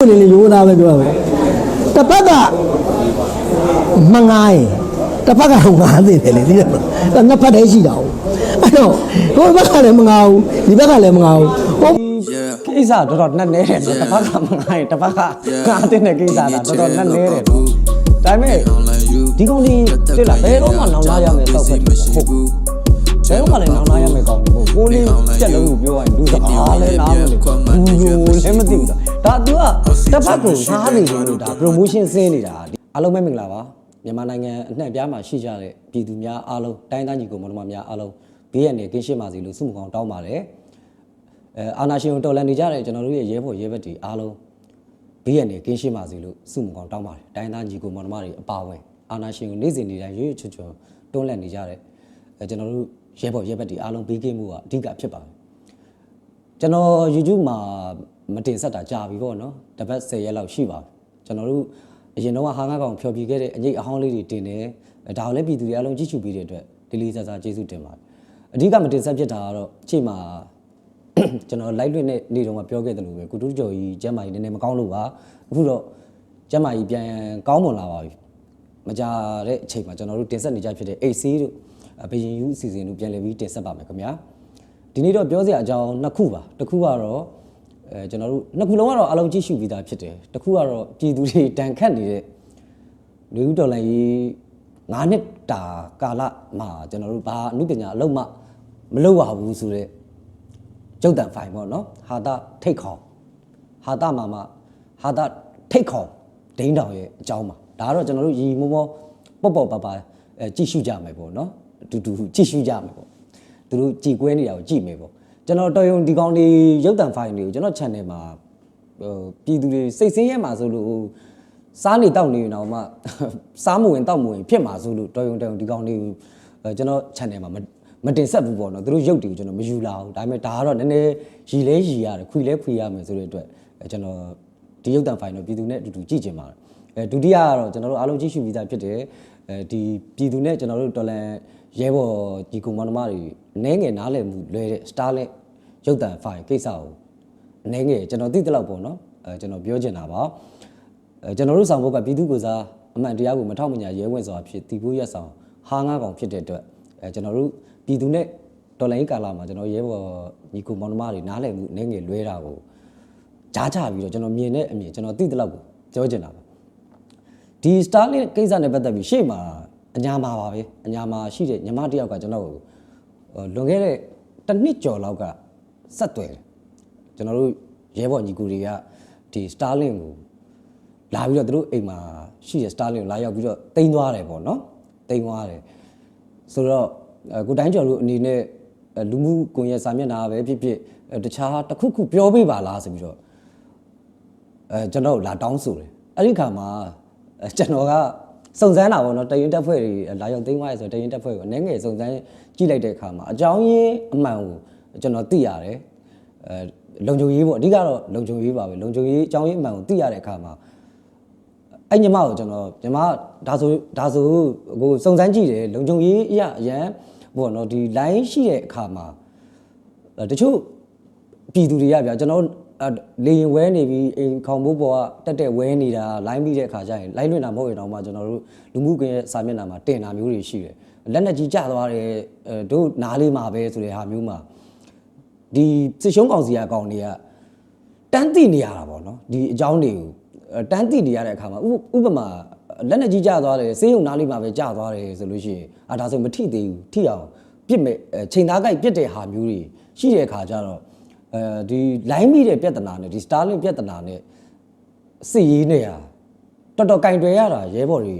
နေလေရိုးသားပဲပြောပဲတစ်ဖက်ကမငိုင်းတစ်ဖက်ကငားနေတယ်လေဒီတော့နှစ်ဖက်တည်းရှိတာဟုတ်အဲ့တော့ဟိုဘက်ကလည်းမငားဘူးဒီဘက်ကလည်းမငားဘူးဟိုကိစ္စတော်တော်နှက်နေတယ်တစ်ဖက်ကမငိုင်းတစ်ဖက်ကငါတဲ့တဲ့ကိစ္စတာတော်တော်နှက်နေတယ်ဒါပေမဲ့ဒီကောင်ဒီတိလာဘယ်တော့မှနောင်လာရမယ်တောက်ဖက်ဟုတ် ဘယ်တော့မှလည်းနောင်လာရမယ်ကောင်းတယ်ဟုတ်ကိုလေးပြက်လုံးကိုပြောရရင်လူစအားလဲနားမလဲဘူးယိုလည်းမသိဘူးဒါ तू ကတစ်ဖက်ကိုစားနေတယ်လို့ဒါ promotion ဆင်းနေတာအားလုံးပဲမင်္ဂလာပါမြန်မာနိုင်ငံအနှံ့ပြားမှာရှိကြတဲ့ပြည်သူများအားလုံးတိုင်းသားညီကိုမောင်နှမများအားလုံးဘေးရန်နေကင်းရှင်းပါစေလို့ဆုမကောင်းတောင်းပါတယ်အဲအာနာရှင်ကိုတော်လန်နေကြတဲ့ကျွန်တော်တို့ရဲ့ရဲဘော်ရဲဘက်တွေအားလုံးဘေးရန်တွေကင်းရှင်းပါစေလို့ဆုမကောင်းတောင်းပါတယ်။တိုင်းသားညီကိုမောင်နှမတွေအပါအဝင်အာနာရှင်ကိုနေ့စဉ်နေ့တိုင်းရွရွချွတ်ချွတ်တွန်းလှန်နေကြတဲ့အဲကျွန်တော်တို့ ရဲဘော်ရဲဘက်တွေအားလုံးဘေးကင်းမှုကအဓိကဖြစ်ပါတယ်။ကျွန်တော် YouTube မှာမတင်ဆက်တာကြာပြီပေါ့နော်။တစ်ပတ်10ရက်လောက်ရှိပါပြီ။ကျွန်တော်တို့အရင်တော့ဟာငါကောင်ဖျော်ပြခဲ့တဲ့အငိတ်အဟောင်းလေးတွေတင်တယ်။ဒါကိုလည်းပြည်သူတွေအားလုံးကြည့်ရှုပြီးတဲ့အတွက်လေးလေးစားစားကျေးဇူးတင်ပါတယ်။အဓိကမတင်ဆက်ဖြစ်တာကတော့အချိန်မှာကျွန်တော် live လွှင့်တဲ့နေ့တုန်းကပြောခဲ့တယ်လို့ပဲကုတူးကျော်ကြီးကျမ်းမာကြီးနည်းနည်းမကောင်းလို့ပါအခုတော့ကျမ်းမာကြီးပြန်ကောင်းမွန်လာပါပြီမကြတဲ့အချိန်မှာကျွန်တော်တို့တင်ဆက်နေကြဖြစ်တဲ့ AC တို့ ဘယင်ယူအစီအစဉ်တို့ပြန်လည်ပြီးတင်ဆက်ပါမယ်ခင်ဗျာဒီနေ့တော့ပြောစရာအကြောင်းနှစ်ခုပါတစ်ခုကတော့အဲကျွန်တော်တို့နှစ်ခုလုံးကတော့အလုံးကြည့်ရှုပြီးသားဖြစ်တယ်တစ်ခုကတော့ပြည်သူတွေတန်ခတ်နေတဲ့လူဦးတော်လိုင်းကြီး9နှစ်တာကာလမှာကျွန်တော်တို့ဘာအမှုပညာအလုံးမမလုပ်ရဘူးဆိုတော့ကျုပ်တန်ဖိုင်ပေါ့နော်ဟာတာထိတ်ခေါင်ဟာတာမာမဟာတာထိတ်ခေါင်ဒိန်းတောင်ရဲ့အကြောင်းပါဒါကတော့ကျွန်တော်တို့ရီမောမောပေါ့ပေါ့ပါပါအဲကြည့်ရှုကြမယ်ပေါ့နော်အ တူတူကြည့်ရှုကြမယ်ပေါ့သူတို့ကြည်ကွဲနေတာကိုကြည့်မယ်ပေါ့ကျွန်တော်တော်ယုံဒီကောင်တွေရုပ်တန်ဖိုင်တွေကိုကျွန်တော် channel မှာဟိုပြည်သူတွေစိတ်ဆင်းရဲမှာဆိုလို့စားနေတောက်နေရင်တော့မှစားမဝင်တောက်မဝင်ဖြစ်မှာဆိုလို့တော်ယုံတော်ယုံဒီကောင်တွေကိုအဲကျွန်တော် channel မှာမမတင်ဆက်ဘူးပေါ့နော်သူတို့ရုပ်တွေကိုကျွန်တော်မယူလာဘူးဒါပေမဲ့ဒါကတော့နည်းနည်းရီလဲရီရတယ်ခွေလဲခွေရမယ်ဆိုတဲ့အတွက်အဲကျွန်တော်ဒီရုပ်တံဖိုင်တော့ပြည်သူနဲ့အတူတူကြည့်ကြပါတယ်အဲဒုတိယကတော့ကျွန်တော်တို့အားလုံးကြည့်ရှုပြီးသားဖြစ်တယ်အဲဒီပြည်သူနဲ့ကျွန်တော်တို့တော်လန် ရဲဘော်ဒီကုမောင်နှမတွေနဲငယ်နားလည်မှုလွဲတဲ့ Starlink ရုပ်တံဖိုင်ကိစ္စကိုနဲငယ်ကျွန်တော်သိတဲ့လောက်ပေါ့နော်အဲကျွန်တော်ပြောချင်တာပါအဲကျွန်တော်တို့ဆောင်ဘုတ်ကပြည်သူကိုစားအမှန်တရားကိုမထောက်မညာရဲဝဲစွာဖြစ်တည်ဖို့ရက်ဆောင်ဟာငါကောင်ဖြစ်တဲ့အတွက်အဲကျွန်တော်တို့ပြည်သူနဲ့တော်လိုင်းကာလာမှာကျွန်တော်ရဲဘော်ညီကိုမောင်နှမတွေနားလည်မှုအနေငယ်လွဲတာကိုကြားချပြီးတော့ကျွန်တော်မြင်တဲ့အမြင်ကျွန်တော်သိတဲ့လောက်ကိုပြောချင်တာပါဒီ Starlink ကိစ္စနဲ့ပတ်သက်ပြီးရှေ့မှာ အညာမှာပါပဲအညာမှာရှိတဲ့ညီမတစ်ယောက်ကကျွန်တော်ကိုဟိုလွန်ခဲ့တဲ့တစ်နှစ်ကျော်လောက်ကဆက်သွယ်တယ်ကျွန်တော်တို့ရဲဘော်ညီကိုတွေကဒီ Starlink ကိုလာပြီးတော့သူတို့အိမ်မှာရှိတဲ့ Starlink ကိုလာရောက်ပြီးတော့တင်သွားတယ်ပေါ့နော်တင်သွားတယ်ဆိုတော့အဲကိုတိုင်းကျော်တို့အနေနဲ့အဲလူမှုကွန်ရက်စာမျက်နှာပဲဖြစ်ဖြစ်အဲတခြားတစ်ခုခုပြောပေးပါလားဆိုပြီးတော့အဲကျွန်တော်တို့လာတောင်းဆိုတယ်အဲ့ဒီခါမှာအဲကျွန်တော်က စုံစမ်းတာပေါ့နော်တရင်တက်ဖွဲ့တွေလာရောက်သိမ်းသွားရဆိုတော့တရင်တက်ဖွဲ့ကိုအနေငယ်စုံစမ်းကြည့်လိုက်တဲ့အခါမှာအကြောင်းရင်းအမှန်ကိုကျွန်တော်သိရတယ်အဲလုံခြုံရေးပေါ့အဓိကတော့လုံခြုံရေးပါပဲလုံခြုံရေးအကြောင်းရင်းအမှန်ကိုသိရတဲ့အခါမှာအဲ့ညီမကိုကျွန်တော်ညီမဒါဆိုဒါဆိုကိုစုံစမ်းကြည့်တယ်လုံခြုံရေးအရအရန်ဘောနော်ဒီ line ရှိတဲ့အခါမှာအဲတချို့ပြည်သူတွေကဗျာကျွန်တော်အဲ လေရင်ဝဲနေပြီးအိမ်ခေါင်မိုးပေါ်ကတက်တက်ဝဲနေတာ line ပြီးတဲ့အခါကျရင် line လွင့်တာမဟုတ်ရင်တော့မှကျွန်တော်တို့လူမှုကွန်ရက်စာမျက်နှာမှာတင်တာမျိုးတွေရှိတယ်လက်နဲ့ကြီးကျသွားတယ်အဲတို့နားလေးမှာပဲဆိုတဲ့ဟာမျိုးမှာဒီစစ်ရှုံးကောင်စီကအကောင်တွေကတန်းသိနေရတာပေါ့နော်ဒီအကြောင်းတွေကိုအဲတန်းသိနေရတဲ့အခါမှာဥဥပမာလက်နဲ့ကြီးကျသွားတယ်စေးရုံနားလေးမှာပဲကျသွားတယ်ဆိုလို့ရှိရင်အာဒါဆိုမထိသေးဘူးထိအောင်ပြစ်မဲ့အဲချိန်သားကြိုက်ပြစ်တဲ့ဟာမျိုးတွေရှိတဲ့အခါကျတော့ အဲဒီ line မိတဲ့ပြဿနာနဲ့ဒီ Starlink ပြဿနာနဲ့စစ်ရေးနဲ့ဟာတော်တော်ကင်တွယ်ရတာရဲဘော်တွေ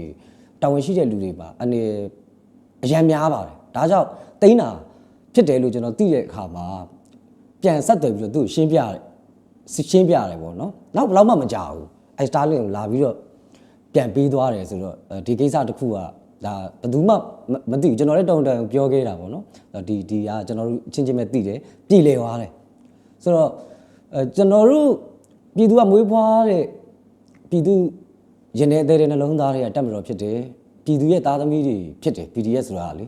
တာဝန်ရှိတဲ့လူတွေပါအနေအရန်များပါတယ်ဒါကြောင့်တိန်းတာဖြစ်တယ်လို့ကျွန်တော်သိတဲ့အခါမှာပြန်ဆက်သွယ်ပြီးတော့သူ့ကိုရှင်းပြတယ်ရှင်းပြရတယ်ပေါ့နော်နောက်ဘယ်တော့မှမကြောက်ဘူးအဲ Starlink ကိုလာပြီးတော့ပြန်ပေးသွားတယ်ဆိုတော့အဲဒီကိစ္စတစ်ခုကဒါဘယ်သူမှမသိဘူးကျွန်တော်လည်းတုံတုံပြောခဲ့တာပေါ့နော်ဒီဒီကကျွန်တော်တို့ချင်းချင်းပဲသိတယ်ပြည်လေသွားတယ် ဆိုတော့အဲကျွန်တော်တို့ပြည်သူကမွေးဖွားတဲ့ပြည်သူရင်ထဲတဲ့နှလုံးသားတွေကတက်မတော်ဖြစ်တယ်ပြည်သူရဲ့သားသမီးတွေဖြစ်တယ် PDF ဆိုတာကလေ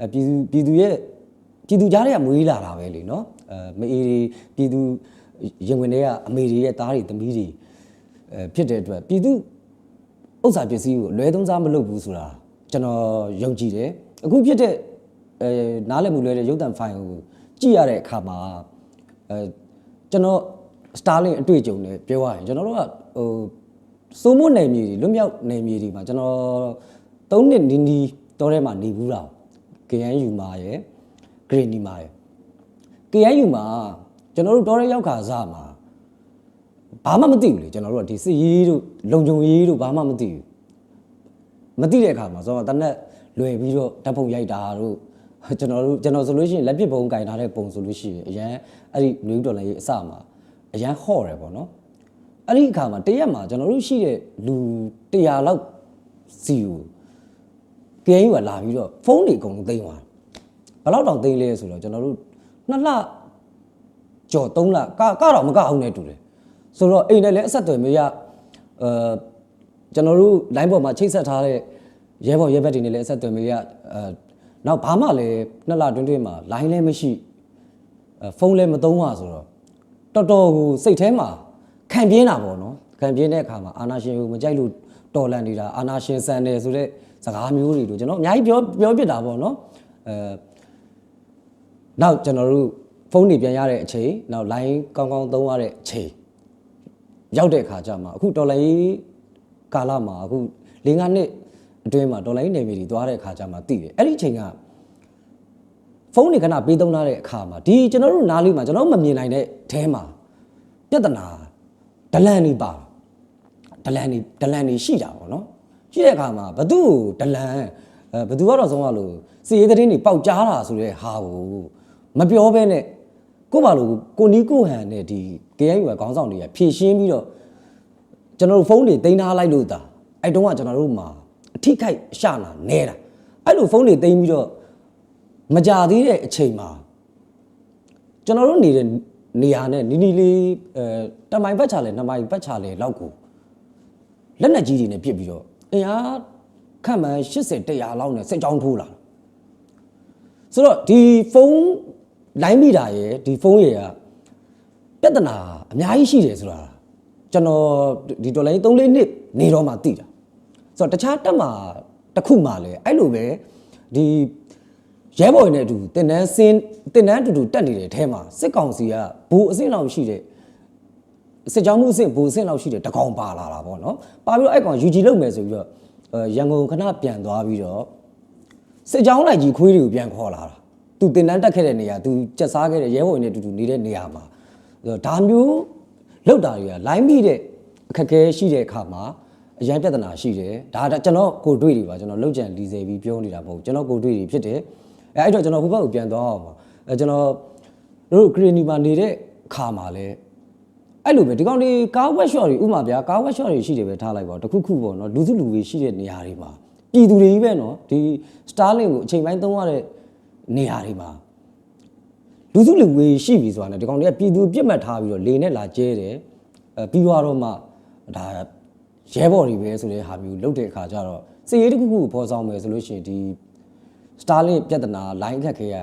အဲပြည်သူပြည်သူရဲ့ပြည်သူကြားတွေကမွေးလာတာပဲလေနော်အဲမအေးပြည်သူရင်ဝင်တွေကအမေတွေရဲ့သားတွေသမီးတွေအဲဖြစ်တဲ့အတွက်ပြည်သူဥစ္စာပစ္စည်းကိုလွဲသုံးစားမလုပ်ဘူးဆိုတာကျွန်တော်ယုံကြည်တယ်အခုဖြစ်တဲ့အဲနားလည်မှုလွဲတဲ့ရုပ်သံဖိုင်ကိုကြည့်ရတဲ့အခါမှာ အဲကျွန်တော် Starlink အတွေ့အကြုံနဲ့ပြောရရင်ကျွန်တော်တို့ကဟိုစိုးမိုးနယ်မြေတွေလွတ်မြောက်နယ်မြေတွေမှာကျွန်တော်၃နှစ်နီးနီးတောထဲမှာနေဘူးတာ KNU မှာရယ် Green မှာရယ် KNU မှာကျွန်တော်တို့တောထဲရောက်ခါစားမှာဘာမှမသိဘူးလေကျွန်တော်တို့ကဒီစစ်ရေးတို့လုံခြုံရေးတို့ဘာမှမသိဘူးမသိတဲ့အခါမှာဆိုတော့တနက်လွယ်ပြီးတော့ဓာတ်ပုံရိုက်တာတို့ ကျွန်တော်တို့ကျွန်တော်ဆိုလို့ရှိရင်လက်ပစ်ပုံကင်ထားတဲ့ပုံဆိုလို့ရှိရင်အရန်အဲ့ဒီနယူးဒေါ်လာရေးအစမှာအရန်ဟော့တယ်ပေါ့နော်အဲ့ဒီအခါမှာတရက်မှာကျွန်တော်တို့ရှိတဲ့လူ100လောက်စီကို KNU ကလာပြီးတော့ဖုန်းတွေအကုန်လုံးသိမ်းသွားဘယ်လောက်တောင်သိမ်းလဲဆိုတော့ကျွန်တော်တို့နှစ်လကြော်3လကကတော့မကအောင်နဲ့တူတယ်ဆိုတော့အိမ်နဲ့လည်းအဆက်အသွယ်မရအဲကျွန်တော်တို့ line ပေါ်မှာချိတ်ဆက်ထားတဲ့ရဲဘော်ရဲဘက်တွေနဲ့လည်းအဆက်အသွယ်မရအဲ နောက်ဘာမှလည်းနှစ်လတွင်းတွင်းမှာ line လည်းမရှိအဲဖုန်းလည်းမသုံးရဆိုတော့တော်တော်ကိုစိတ်ထဲမှာခံပြင်းတာပေါ့နော်ခံပြင်းတဲ့အခါမှာအာနာရှင်ကိုမကြိုက်လို့တော်လန့်နေတာအာနာရှင်ဆန်တယ်ဆိုတဲ့စကားမျိုးတွေတို့ကျွန်တော်အများကြီးပြောပြောပြတာပေါ့နော်အဲနောက်ကျွန်တော်တို့ဖုန်းတွေပြန်ရတဲ့အချိန်နောက် line ကောင်းကောင်းသုံးရတဲ့အချိန်ရောက်တဲ့အခါကျမှအခုတော်လိုင်းကာလမှာအခု၄၅နှစ် အတွင်းမှာတော်လိုင်းနေမီတွေသွားတဲ့အခါကျမှသိတယ်အဲ့ဒီအချိန်ကဖုန်းတွေခဏပေးသုံးထားတဲ့အခါမှာဒီကျွန်တော်တို့နားလေးမှာကျွန်တော်မမြင်နိုင်တဲ့အဲမှာပြဿနာဒလန်နေပါဒလန်နေဒလန်နေရှိတာပေါ့နော်ရှိတဲ့အခါမှာဘသူ့ကိုဒလန်အဲဘသူကတော့ဆုံးရလို့စီရေးသတင်းတွေပေါက်ကြားတာဆိုတဲ့ဟာကိုမပြောဘဲနဲ့ကို့ဘာလို့ကိုနီးကိုဟန်နဲ့ဒီ KNU ကခေါင်းဆောင်တွေကဖြည့်ရှင်းပြီးတော့ကျွန်တော်တို့ဖုန်းတွေတင်ထားလိုက်လို့တာအဲ့တုန်းကကျွန်တော်တို့မှာ အထိခိုက်အရှနာနေတာအဲ့လိုဖုန်းတွေတင်ပြီးတော့မကြသေးတဲ့အချိန်မှာကျွန်တော်တို့နေတဲ့နေရာနဲ့နီနီလေးအဲတမိုင်ဘက်ချလဲနှစ်မိုင်ဘက်ချလဲလောက်ကိုလက်နက်ကြီးတွေနဲ့ပစ်ပြီးတော့အင်အားခန့်မှန်း80 100လောက်နဲ့စစ်ကြောင်းထိုးလာဆိုတော့ဒီဖုန်းလိုင်းမိတာရယ်ဒီဖုန်းရယ်ကပြဿနာအများကြီးရှိတယ်ဆိုတာကျွန်တော်ဒီဒေါ်လာ3 4နှစ်နေတော့မှသိတာ ဆိုတော့တခြားတက်မှာတစ်ခုမှလည်းအဲ့လိုပဲဒီရဲဘော်တွေနဲ့အတူတင်တန်းစင်းတင်တန်းအတူတူတက်နေတဲ့အထဲမှာစစ်ကောင်စီကဘူအဆင့်လောက်ရှိတဲ့စစ်ကြောင်းမှုအဆင့်ဘူအဆင့်လောက်ရှိတဲ့တကောင်ပါလာတာပေါ့နော်ပါပြီးတော့အဲ့ကောင် UG လုပ်မယ်ဆိုပြီးတော့အဲရန်ကုန်ခဏပြန်သွားပြီးတော့စစ်ကြောင်းလိုက်ကြီးခွေးတွေကိုပြန်ခေါ်လာတာသူတင်တန်းတက်ခဲ့တဲ့နေရာသူကြက်စားခဲ့တဲ့ရဲဘော်တွေနဲ့အတူတူနေတဲ့နေရာမှာအဲ့တော့ဒါမျိုးလောက်တာတွေကလိုင်းမိတဲ့အခက်အခဲရှိတဲ့အခါမှာ အရန်ပြဿနာရှိတယ်ဒါကကျွန်တော်ကိုယ်တွေ့တွေပါကျွန်တော်လောက်ကြံလီစေပြီးပြောနေတာမဟုတ်ဘူးကျွန်တော်ကိုယ်တွေ့တွေဖြစ်တယ်အဲအဲ့တော့ကျွန်တော်ဟိုဘက်ကိုပြန်သွားအောင်ပါအဲကျွန်တော်တို့ဂရီနီမှာနေတဲ့အခါမှာလဲအဲ့လိုပဲဒီကောင်ဒီကားဝက်ရှော့တွေဥမာဗျာကားဝက်ရှော့တွေရှိတယ်ပဲထားလိုက်ပါတခုခုပေါ့နော်လူစုလူဝေးရှိတဲ့နေရာတွေမှာပြည်သူတွေကြီးပဲနော်ဒီ Starlink ကိုအချိန်ပိုင်းသုံးရတဲ့နေရာတွေမှာလူစုလူဝေးရှိပြီဆိုတာနဲ့ဒီကောင်တွေကပြည်သူပြစ်မှတ်ထားပြီးတော့လေနဲ့လာကျဲတယ်အဲပြီးသွားတော့မှဒါ ရဲဘော်တွေပဲဆိုတဲ့ဟာမျိုးလုပ်တဲ့အခါကျတော့စီရေးတစ်ခုခုကိုပေါ်ဆောင်မယ်ဆိုလို့ရှိရင်ဒီ Starlink ပြဿနာ line ခက်ခဲရ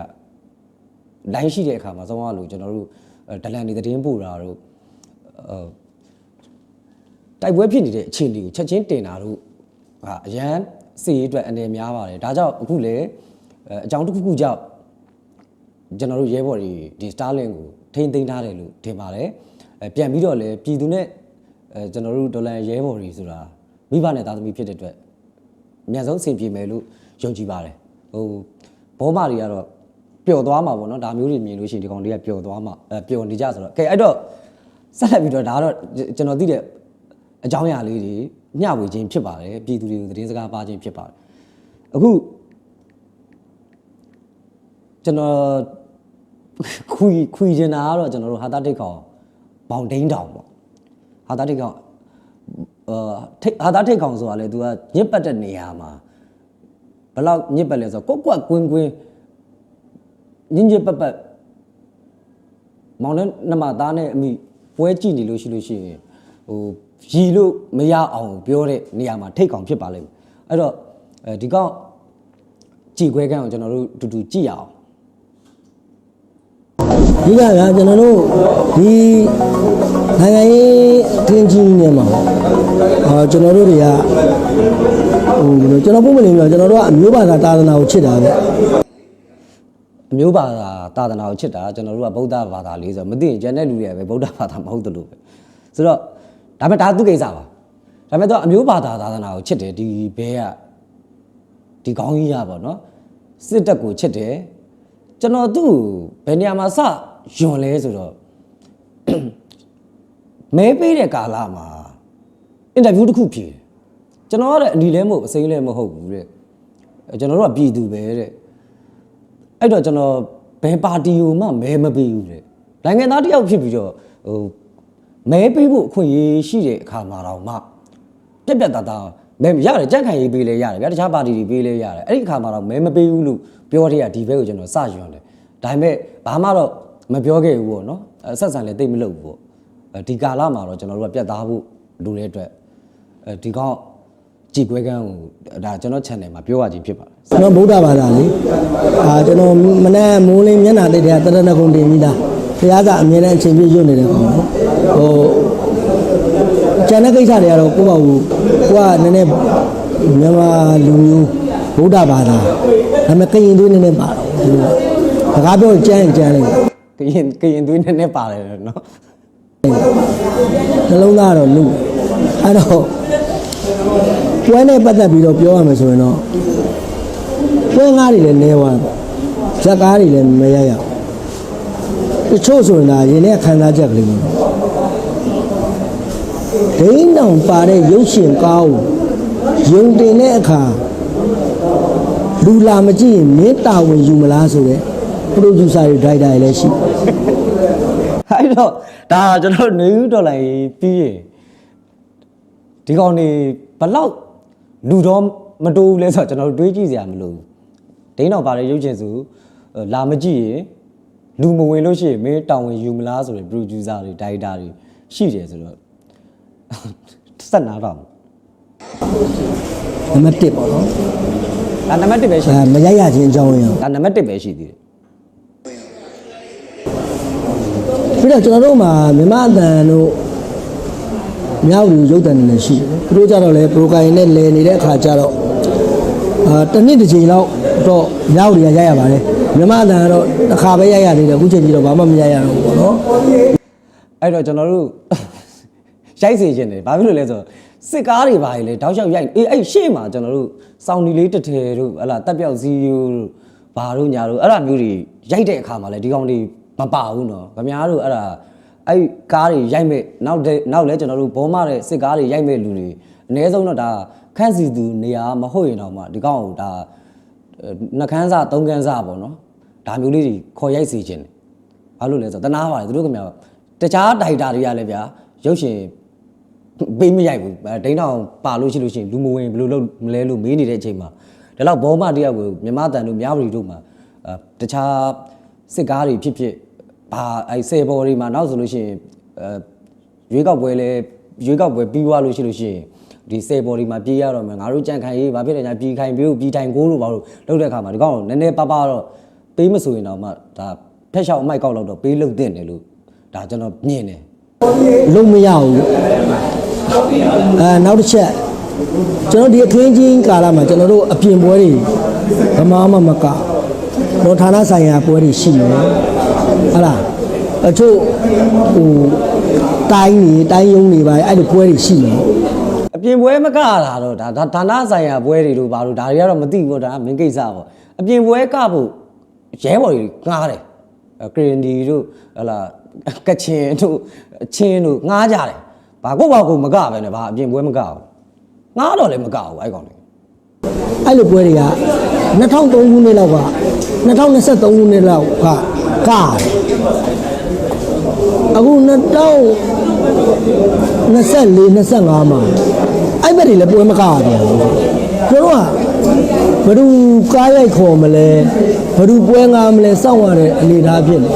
line ရှိတဲ့အခါမှာဆုံးရလို့ကျွန်တော်တို့အဲဒလန်နေသတင်းပို့တာတို့အဲတိုက်ပွဲဖြစ်နေတဲ့အခြေအနေကိုချက်ချင်းတင်တာတို့ဟာအရန်စီရေးအတွက်အနေများပါတယ်ဒါကြောင့်အခုလေအဲအကြောင်းတစ်ခုခုကြောင့်ကျွန်တော်တို့ရဲဘော်တွေဒီ Starlink ကိုထိန်းသိမ်းထားတယ်လို့ထင်ပါတယ်အဲပြန်ပြီးတော့လေပြည်သူနဲ့ အဲကျွန်တော်တို့ဒေါ်လာရဲဘော်တွေဆိုတာမိဘနဲ့သားသမီးဖြစ်တဲ့အတွက်အများဆုံးအဆင်ပြေမယ်လို့ယုံကြည်ပါတယ်ဟိုဘောမတွေကတော့ပျော်သွားမှာပေါ့နော်ဒါမျိုးတွေမြင်လို့ရှိရင်ဒီကောင်တွေကပျော်သွားမှာအဲပျော်နေကြဆိုတော့ကဲအဲ့တော့ဆက်လက်ပြီးတော့ဒါကတော့ကျွန်တော်သိတဲ့အကြောင်းအရာလေးတွေမျှဝေခြင်းဖြစ်ပါတယ်ပြည်သူတွေကိုသတင်းစကားပါခြင်းဖြစ်ပါတယ်အခုကျွန်တော်ခွီခွီကျင်တာကတော့ကျွန်တော်တို့ဟာတာတိတ်ကောင်ဘောင်ဒိန်းတောင်ပေါ့ ဟာတာတိတ်ကောင်အာထိတ်ဟာသားထိတ်ကောင်ဆိုတာလေ तू ကညစ်ပတ်တဲ့နေရာမှာဘယ်လောက်ညစ်ပတ်လဲဆိုတော့ကွက်ကွက်ကွင်းကွင်းညင်ညစ်ပတ်ပတ်မောင်နဲ့နှမသားနဲ့အမိပွဲကြည့်နေလို့ရှိလို့ရှိရင်ဟိုရီလို့မရအောင်ပြောတဲ့နေရာမှာထိတ်ကောင်ဖြစ်ပါလိမ့်မယ်အဲ့တော့အဲဒီကောင်ကြည်ခွဲကန်းကိုကျွန်တော်တို့တူတူကြည့်ရအောင်ဒီကကကျွန်တော်တို့ဒီ နိုင်ငံရေးအထင်ကြီးနေမှာအာကျွန်တော်တို့တွေကဟိုဘယ်လိုကျွန်တော်ပုံမနေပြောကျွန်တော်တို့ကအမျိုးဘာသာသာသနာကိုချစ်တာပဲအမျိုးဘာသာသာသနာကိုချစ်တာကျွန်တော်တို့ကဗုဒ္ဓဘာသာလေးဆိုတော့မသိရင်ကျန်တဲ့လူတွေကပဲဗုဒ္ဓဘာသာမဟုတ်တယ်လို့ပဲဆိုတော့ဒါပေမဲ့ဒါသူကိစ္စပါဒါပေမဲ့တော့အမျိုးဘာသာသာသနာကိုချစ်တယ်ဒီဘဲကဒီကောင်းကြီးရပါတော့စစ်တပ်ကိုချစ်တယ်ကျွန်တော်သူ့ကိုဘယ်နေရာမှာစယွန်လဲဆိုတော့ မဲပေးတဲ့ကာလမှာအင်တာဗျူးတစ်ခုဖြေတယ်ကျွန်တော်ကလည်းအနီလဲမဟုတ်အစိမ်းလဲမဟုတ်ဘူးတဲ့အဲကျွန်တော်တို့ကပြည်သူပဲတဲ့အဲ့တော့ကျွန်တော်ဘယ်ပါတီကိုမှမဲမပေးဘူးတဲ့နိုင်ငံသားတစ်ယောက်ဖြစ်ပြီးတော့ဟိုမဲပေးဖို့အခွင့်အရေးရှိတဲ့အခါမှာတော့မှပြက်ပြက်သားသားမဲရတယ်ကြက်ခံရေးပေးလဲရတယ်ဗျာတခြားပါတီတွေပေးလဲရတယ်အဲ့ဒီအခါမှာတော့မဲမပေးဘူးလို့ပြောတဲ့ကဒီဘက်ကိုကျွန်တော်စရွံတယ်ဒါပေမဲ့ဘာမှတော့မပြောခဲ့ဘူးပေါ့နော်အဲဆက်ဆံလည်းတိတ်မလုပ်ဘူးပေါ့အဲ ဒီကာလမှာတော့ကျွန်တော်တို့ကပြက်သားဖို့လူတဲ့အတွက်အဲဒီကောင်ကြည်ကွဲကန်းကိုဒါကျွန်တော် channel မှာပြောရခြင်းဖြစ်ပါတယ်ကျွန်တော်ဗုဒ္ဓဘာသာလေအာကျွန်တော်မနေ့မိုးလင်းမျက်နှာတိတ်တဲ့တရဏဂုံတင်ပြီးသားဘုရားကအမြဲတမ်းအချိန်ပြည့်ရွတ်နေတဲ့ကောင်နော်ဟိုကျန်တဲ့ကိစ္စတွေကတော့ကိုယ့်ဘာကိုကိုကနည်းနည်းမြန်မာလူမျိုးဗုဒ္ဓဘာသာဒါပေမဲ့ကရင်သွေးနည်းနည်းပါတော့ဒီလိုစကားပြောကြမ်းရင်ကြမ်းလိုက်ကရင်ကရင်သွေးနည်းနည်းပါတယ်နော် နှလုံးသားကတော့လူအဲ့တော့ပွဲနဲ့ပတ်သက်ပြီးတော့ပြောရမယ်ဆိုရင်တော့ပွဲငါးတွေလည်းနေသွားတယ်ဇက်ကားတွေလည်းမရရဘူးတချို့ဆိုရင်ဒါရင်းနဲ့ခံစားချက်ကလေးမျိုးဒိန်းတောင်ပါတဲ့ရုပ်ရှင်ကားကိုယုံတင်တဲ့အခါလူလာမကြည့်ရင်မင်းတာဝန်ယူမလားဆိုတဲ့ပရိုဂျူဆာတွေဒရိုက်တာတွေလည်းရှိတယ် အဲ့တော့ဒါကျွန်တော်နေဦးတော်လိုက်ပြီးရင်ဒီကောင်နေဘလောက်လူတော့မတိုးဘူးလဲဆိုတော့ကျွန်တော်တို့တွေးကြည့်စရာမလိုဘူးဒိန်းတော်ပါတဲ့ရုပ်ရှင်စုလာမကြည့်ရင်လူမဝင်လို့ရှိရင်မင်းတောင်းဝင်ယူမလားဆိုတဲ့ producer တွေ director တွေရှိတယ်ဆိုတော့ဆက်နာတော့နံပါတ်1ပေါ့နော်ဒါနံပါတ်1ပဲရှိအဲမရရခြင်းအကြောင်းရင်းဒါနံပါတ်1ပဲရှိသေးတယ် ပြီးတော့ကျွန်တော်တို့မှာမြမအတန်တို့မြောက်လူရုပ်တန်တွေလည်းရှိတယ်သူတို့ကြတော့လေပရိုကိုင်နဲ့လဲနေတဲ့အခါကျတော့အာတစ်နှစ်တစ်ချိန်လောက်တော့မြောက်တွေကရရပါတယ်မြမအတန်ကတော့တစ်ခါပဲရရနေတယ်အခုချိန်ကြီးတော့ဘာမှမရရတော့ဘူးပေါ့နော်အဲ့တော့ကျွန်တော်တို့ရိုက်စေခြင်းတယ်ဘာဖြစ်လို့လဲဆိုတော့စစ်ကားတွေပါလေတောက်လျှောက်ရိုက်အေးအဲ့ရှေ့မှာကျွန်တော်တို့စောင်းဒီလေးတစ်ထည်တို့ဟလာတက်ပြောက်စီယိုတို့ဘာတို့ညာတို့အဲ့ဒါမျိုးတွေရိုက်တဲ့အခါမှာလေဒီကောင်တွေ မပါဘူးနော်ဗမားတို့အဲ့ဒါအဲ့ကားတွေရိုက်မဲ့နောက်တဲ့နောက်လဲကျွန်တော်တို့ဘောမတဲ့စစ်ကားတွေရိုက်မဲ့လူတွေအ ਨੇ ဆုံးတော့ဒါခန့်စီသူနေရာမဟုတ်ရင်တော့မှဒီကောင်ကိုဒါနှကန်းစားသုံးကန်းစားပေါ့နော်ဒါမျိုးလေးတွေခေါ်ရိုက်စေခြင်းတယ်ဘာလို့လဲဆိုတော့တနာပါတယ်သူတို့ခင်ဗျာတခြားဒိုက်တာတွေကလည်းဗျာရုပ်ရှင်ပေးမရိုက်ဘူးအဲဒိန်းတောင်ပါလို့ရှိလို့ရှိရင်လူမဝင်ဘယ်လိုလုပ်မလဲလို့မေးနေတဲ့အချိန်မှာဒီလောက်ဘောမတယောက်ကိုမြမတန်တို့မြဝတီတို့မှာအဲတခြားစစ်ကားတွေဖြစ်ဖြစ် ဘာအဲဆယ်ဘော်တွေမှာနောက်ဆိုလို့ရှိရင်အဲရွေးကောက်ပွဲလဲရွေးကောက်ပွဲပြီးသွားလို့ရှိလို့ရှိရင်ဒီဆယ်ဘော်တွေမှာပြေးရတော့မယ်ငါတို့ကြံခိုင်ရေးဘာဖြစ်လဲညာပြေးခိုင်ပြေးပြေးတိုင်ကိုလို့ဘာလို့လုပ်တဲ့အခါမှာဒီကောင်နည်းနည်းပါးပါးတော့ပေးမဆိုရင်တော့မှဒါဖက်ရှောက်အမိုက်ကောက်တော့ပေးလို့တင်တယ်လို့ဒါကျွန်တော်မြင်တယ်လုံးမရဘူးအဲနောက်တစ်ချက်ကျွန်တော်ဒီအခင်းချင်းကာလမှာကျွန်တော်တို့အပြင်ပွဲတွေဗမာမှမကတော့ဌာနဆိုင်ရာပွဲတွေရှိတယ် ဟုတ်လားအချို့ဟိုတိုင်းနေတိုင်းယုံနေပါအဲ့ဒီပွဲတွေရှိတယ်အပြင်ပွဲမကတာတော့ဒါဒါဌာနဆိုင်ရာပွဲတွေတို့ဘာလို့ဒါတွေကတော့မသိဘူးဒါကမင်းကိစ္စပေါ့အပြင်ပွဲကဖို့ရဲဘော်တွေငားတယ်အဲကရင်ဒီတို့ဟလာကချင်တို့ချင်းတို့ငားကြတယ်ဘာကိုဘာကိုမကပဲနဲ့ဘာအပြင်ပွဲမကဘူးငားတော့လည်းမကဘူးအဲ့ကောင်တွေအဲ့လိုပွဲတွေက2003ခုနှစ်လောက်က2023ခုနှစ်လောက်က ကားတယ်အခု2024 25မှာအဲ့ဘက်တွေလည်းပွဲမကားရပြန်ဘူးကျွန်တော်ကဘယ်သူကားရိုက်ခေါ်မလဲဘယ်သူပွဲငားမလဲစောင့်ရတဲ့အနေအထားဖြစ်နေ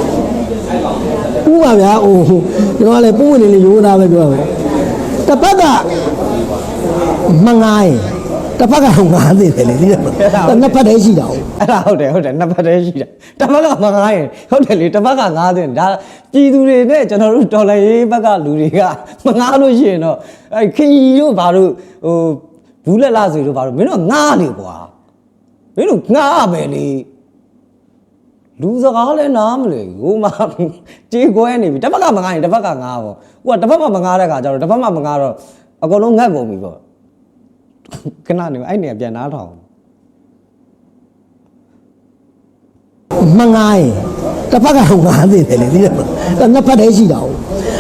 ဥပါဗျာဟိုကျွန်တော်ကလည်းပုံဝင်နေလေးရိုးသားပဲပြောရမယ်တစ်ပတ်ကမငားရင် တစ်ဖက်ကတော့ငားနေတယ်လေဒီလိုနှစ်ဖက်တည်းရှိတာဟုတ်အဲ့ဒါဟုတ်တယ်ဟုတ်တယ်နှစ်ပတ်တည်းရှိတာတစ်ပတ်ကမငားရင်ဟုတ်တယ်လေတစ်ပတ်ကငားတယ်ဒါပြည်သူတွေနဲ့ကျွန်တော်တို့ဒေါ်လာရေးဘက်ကလူတွေကမငားလို့ရှိရင်တော့အဲ့ခင်ကြီးတို့ဘာလို့ဟိုဘူးလက်လာဆိုတို့ဘာလို့မင်းတို့ငားနေကွာမင်းတို့ငားပဲလေလူစကားလည်းနားမလဲဟိုမှာကြေကွဲနေပြီတစ်ပတ်ကမငားရင်တစ်ပတ်ကငားပေါ့ဟိုကတစ်ပတ်မှမငားတဲ့ခါကျတော့တစ်ပတ်မှမငားတော့အကုန်လုံးငတ်ကုန်ပြီပေါ့ ခဏနေအဲ့နေပြန်နားထောင်မငားရင်တစ်ဖက်ကတော့ငားနေတယ်လေဒီလိုနှစ်ဖက်တည်းရှိတာဟုတ်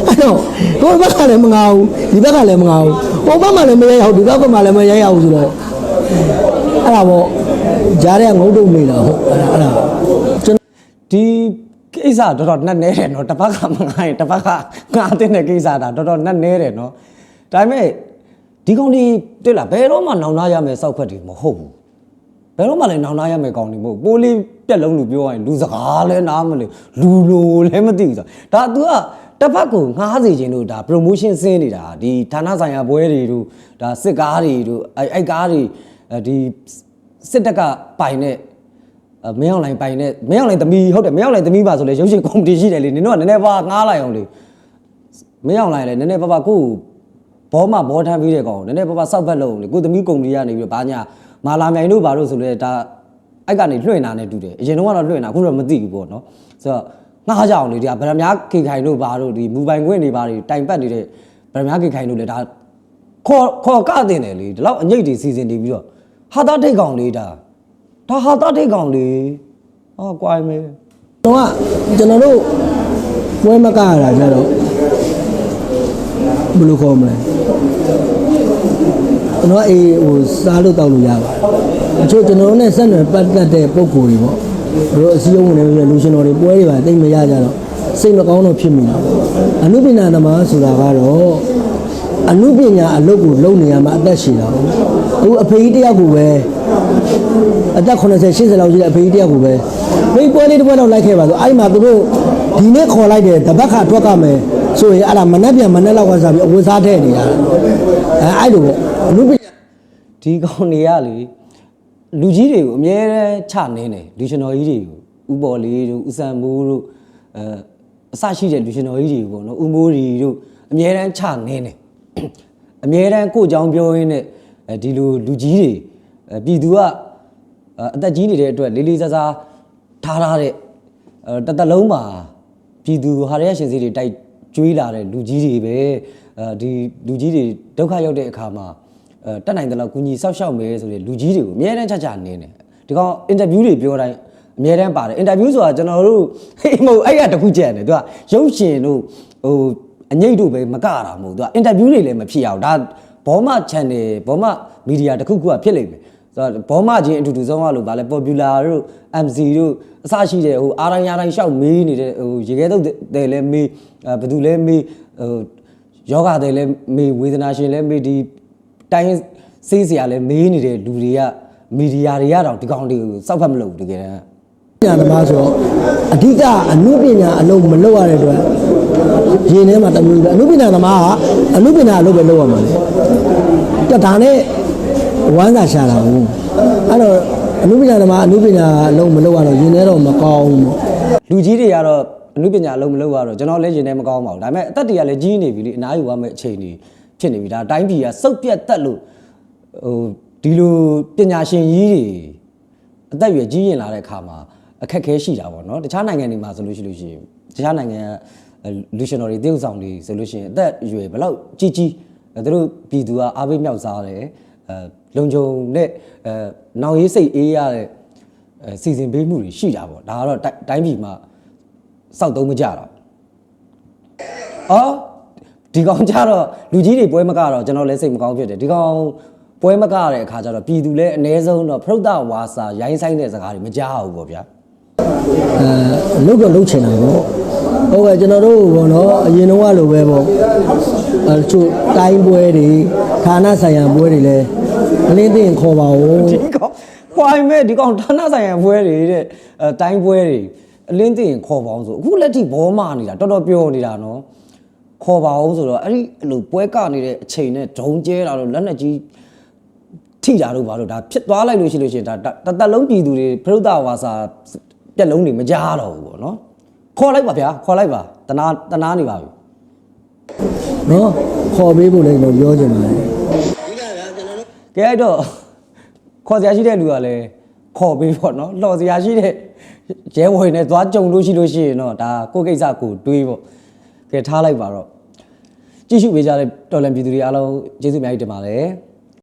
အဲ့တော့ဟိုဘက်ကလည်းမငားဘူးဒီဘက်ကလည်းမငားဘူးဟိုဘက်မှလည်းမရဲရောက်ဒီဘက်ကမှလည်းမရဲရောက်ဆိုတော့အဲ့ဒါပေါ့ကြားတဲ့ငုံတုံနေတာဟုတ်အဲ့ဒါအဲ့ဒါကျွန်ဒီကိစ္စတော်တော်နှက်နေတယ်နော်တစ်ပတ်ကမငားရင်တစ်ပတ်ကငားတဲ့ကိစ္စဒါတော်တော်နှက်နေတယ်နော်ဒါပေမဲ့ ဒီကောင်ဒီတွေ့လားဘယ်တော့မှနောင်နာရမယ်စောက်ဖက်တွေမဟုတ်ဘူးဘယ်တော့မှလည်းနောင်နာရမယ်ကောင်တွေမဟုတ်ဘူးပိုးလေးပြက်လုံးလူပြောရရင်လူစကားလည်းနားမလဲလူလိုလည်းမသိဘူးဆိုဒါ तू ကတစ်ဖက်ကိုငားစီခြင်းတို့ဒါ promotion ဆင်းနေတာဒီဌာနဆိုင်ရာဘွဲတွေတို့ဒါစစ်ကားတွေတို့အဲ့အဲ့ကားတွေအဲဒီစစ်တပ်ကပိုင်တဲ့အမင်းအောင်လိုင်းပိုင်နဲ့မင်းအောင်လိုင်းသမီးဟုတ်တယ်မင်းအောင်လိုင်းသမီးပါဆိုလဲရုပ်ရှင်ကော်မတီရှိတယ်လေနင်တို့ကနည်းနည်းပါးငားလိုက်အောင်လေမင်းအောင်လိုင်းလည်းနည်းနည်းပါးပါးကိုယ့် ဘောမဘောထမ်းပြီးတဲ့ကောင်နည်းနည်းပါးပါးစောက်ဖက်လို့လေကိုသမီးကော်မတီကနေပြီးတော့ဘာညာမာလာမြိုင်တို့ဘာလို့ဆိုလဲဒါအဲ့ကနေလွှင့်တာနဲ့တူတယ်အရင်တော့ကတော့လွှင့်တာအခုတော့မသိဘူးပေါ့နော်ဆိုတော့ငားကြအောင်လေဒီကဗရမ ्या ခေခိုင်တို့ဘာတို့ဒီမူပိုင်ခွင့်တွေဘာတွေတိုင်ပတ်နေတဲ့ဗရမ ्या ခေခိုင်တို့လည်းဒါခေါ်ခေါ်ကတင်တယ်လေဒီလောက်အငိတ်တွေစီစဉ်နေပြီးတော့ဟာသားထိတ်ကောင်လေးဒါဒါဟာသားထိတ်ကောင်လေးဟာကွာမဲတော်ကကျွန်တော်တို့ပွဲမကရတာကြတော့ဘယ်လိုခေါ်မလဲ ကျွန်တော်အေးဟိုစားလို့တောက်လို့ရပါတယ်အချို့ကျွန်တော်တို့နဲ့ဆက်နွယ်ပတ်သက်တဲ့ပုံကိုယ်တွေပေါ့တို့အစည်းအဝေးတွေလူရှင်တော်တွေပွဲတွေပါတိတ်မရကြတော့စိတ်မကောင်းတော့ဖြစ်မိတာအနုပညာသမားဆိုတာကတော့အနုပညာအလုပ်ကိုလုပ်နေရမှာအသက်ရှင်တာပေါ့အခုအဖေကြီးတယောက်ကိုပဲအသက်80 80လောက်ရှိတဲ့အဖေကြီးတယောက်ကိုပဲမိပွဲလေးတစ်ပွဲတော့လိုက်ခဲ့ပါဆိုအဲ့ဒီမှာသူတို့ဒီနေ့ခေါ်လိုက်တယ်တပတ်ခါထွက်ကမယ်ဆိုရင်အဲ့ဒါမနှက်ပြန်မနှက်လောက်ကစားပြီးအဝတ်စားထည့်နေတာအဲအဲ့လိုပေါ့ အနုပညာဒီကောင်တွေကလေလူကြီးတွေကိုအများတန်းချနေတယ်လူရှင်တော်ကြီးတွေကိုဥပေါ်လေးတို့ဥဆန်မိုးတို့အဲအစရှိတဲ့လူရှင်တော်ကြီးတွေပေါ့နော်ဥမိုးရီတို့အများတန်းချနေတယ်အများတန်းကို့ကြောင်ပြောရင်းနဲ့အဲဒီလိုလူကြီးတွေအဲပြည်သူကအအသက်ကြီးနေတဲ့အတွက်လေးလေးစားစားထားထားတဲ့အဲတစ်သက်လုံးမှာပြည်သူဟာရရရှင်စီတွေတိုက်ကျွေးလာတဲ့လူကြီးတွေပဲအဲဒီလူကြီးတွေဒုက္ခရောက်တဲ့အခါမှာအဲ တက်နိုင်တယ်လို့ကုညီဆောက်ရှောက်မယ်ဆိုတဲ့လူကြီးတွေကိုအများတန်းချာချာနင်းတယ်ဒီကောင်အင်တာဗျူးတွေပြောတိုင်းအများတန်းပါတယ်အင်တာဗျူးဆိုတာကျွန်တော်တို့ဟေးမဟုတ်အဲ့ရတခုကြံတယ်သူကရုပ်ရှင်တို့ဟိုအငိတ်တို့ပဲမကတာမဟုတ်သူကအင်တာဗျူးတွေလည်းမဖြစ်အောင်ဒါဘောမ channel ဘောမမီဒီယာတခုခုကဖြစ်လိမ့်မယ်ဆိုတော့ဘောမချင်းအတူတူဆုံးရလို့ဗာလဲ popular တို့ MC တို့အစရှိတဲ့ဟိုအားတိုင်းအားတိုင်းရှောက်မေးနေတဲ့ဟိုရေခဲတုတ်တယ်လည်းမေးအဲဘယ်သူလဲမေးဟိုယောဂတယ်လည်းမေးဝေဒနာရှင်လည်းမေးဒီ တိုင်းစေးစရာလည်းမေးနေတဲ့လူတွေကမီဒီယာတွေကတော့ဒီကောင်တွေကိုစောက်ဖက်မလုပ်ဘူးတကယ်တမ်းပညာသမားဆိုတော့အဓိကအနုပညာအလုံးမလုပ်ရတဲ့အတွက်ရင်ထဲမှာတမျိုးပဲအနုပညာသမားကအနုပညာအလုပ်ပဲလုပ်ရမှာလေတက်ဒါနဲ့ဝမ်းသာရှာတာဘူးအဲ့တော့အနုပညာသမားအနုပညာအလုံးမလုပ်ရတော့ရင်ထဲတော့မကောင်းဘူးပေါ့လူကြီးတွေကတော့အမှုပညာအလုံးမလုပ်ရတော့ကျွန်တော်လည်းရင်ထဲမကောင်းပါဘူးဒါပေမဲ့အသက်တွေကလည်းကြီးနေပြီလေအနားယူရမယ့်အချိန်တွေ ဖြစ်နေပြီဒါတိုင်းပြည်ကစုပ်ပြတ်တက်လို့ဟိုဒီလိုပညာရှင်ကြီးတွေအသက်အရွယ်ကြီးရင်လာတဲ့အခါမှာအခက်အခဲရှိတာပေါ့နော်တခြားနိုင်ငံတွေမှာဆိုလို့ရှိလို့ရှိရင်တခြားနိုင်ငံကလူရှင်တော်တွေတည်ဥဆောင်တွေဆိုလို့ရှိရင်အသက်အရွယ်ဘယ်လောက်ကြီးကြီးအဲသူတို့ပြည်သူကအားပေးမြောက်စားတယ်အဲလုံခြုံတဲ့အဲနောင်ရေးစိတ်အေးရတဲ့အဲစီစဉ်ပေးမှုတွေရှိတာပေါ့ဒါကတော့တိုင်းတိုင်းပြည်မှာစောက်သုံးမကြတော့အော် ဒီကောင်ကြတော့လူကြီးတွေပွဲမကတော့ကျွန်တော်လည်းစိတ်မကောင်းဖြစ်တယ်ဒီကောင်ပွဲမကရတဲ့အခါကျတော့ပြည်သူလည်းအ ਨੇ ဆုံးတော့ဖရုတ်တဝါစာရိုင်းဆိုင်တဲ့စကားတွေမကြားဘူးပေါ့ဗျာအဲလုတ်တော့လုတ်ချင်တာပေါ့ဟုတ်ကဲ့ကျွန်တော်တို့ဘောနော်အရင်တော့လိုပဲပေါ့အဲချို့တိုင်းပွဲတွေဌာနဆိုင်ရာပွဲတွေလည်းအလင်းသိရင်ခေါ်ပါဦးဒီကောင်ခွိုင်မဲ့ဒီကောင်ဌာနဆိုင်ရာပွဲတွေတဲ့အဲတိုင်းပွဲတွေအလင်းသိရင်ခေါ်ပါအောင်ဆိုအခုလက်ထိဘောမနေတာတော်တော်ပြောနေတာနော် ခေါ်ပါအောင်ဆိုတော့အဲ့ဒီအဲ့လိုပွဲကနေတဲ့အချိန်နဲ့ဒုံကျဲတာလို့လက်နဲ့ကြီးထထိတာတို့ဘာလို့ဒါဖြစ်သွားလိုက်လို့ရှိလို့ရှိရင်ဒါဒါတစ်သက်လုံးပြည်သူတွေပြိဿဝါစာပြက်လုံးတွေမကြားတော့ဘူးပေါ့နော်ခေါ်လိုက်ပါဗျာခေါ်လိုက်ပါတနာတနာနေပါပြီနော်ခေါ်ပေးဖို့လည်းတော့ပြောချင်ပါတယ်ကဲအဲ့တော့ခေါ်စရာရှိတဲ့လူကလည်းခေါ်ပေးပေါ့နော်လှော်စရာရှိတဲ့ရဲဝယ်နဲ့သွားကြုံလို့ရှိလို့ရှိရင်တော့ဒါကိုယ့်ကိစ္စကိုတွေးပေါ့ကဲထားလိုက်ပါတော့ ကြည့်ရှုပေးကြတဲ့တော်လန်ပြည်သူတွေအားလုံးကျေးဇူးအများကြီးတင်ပါတယ်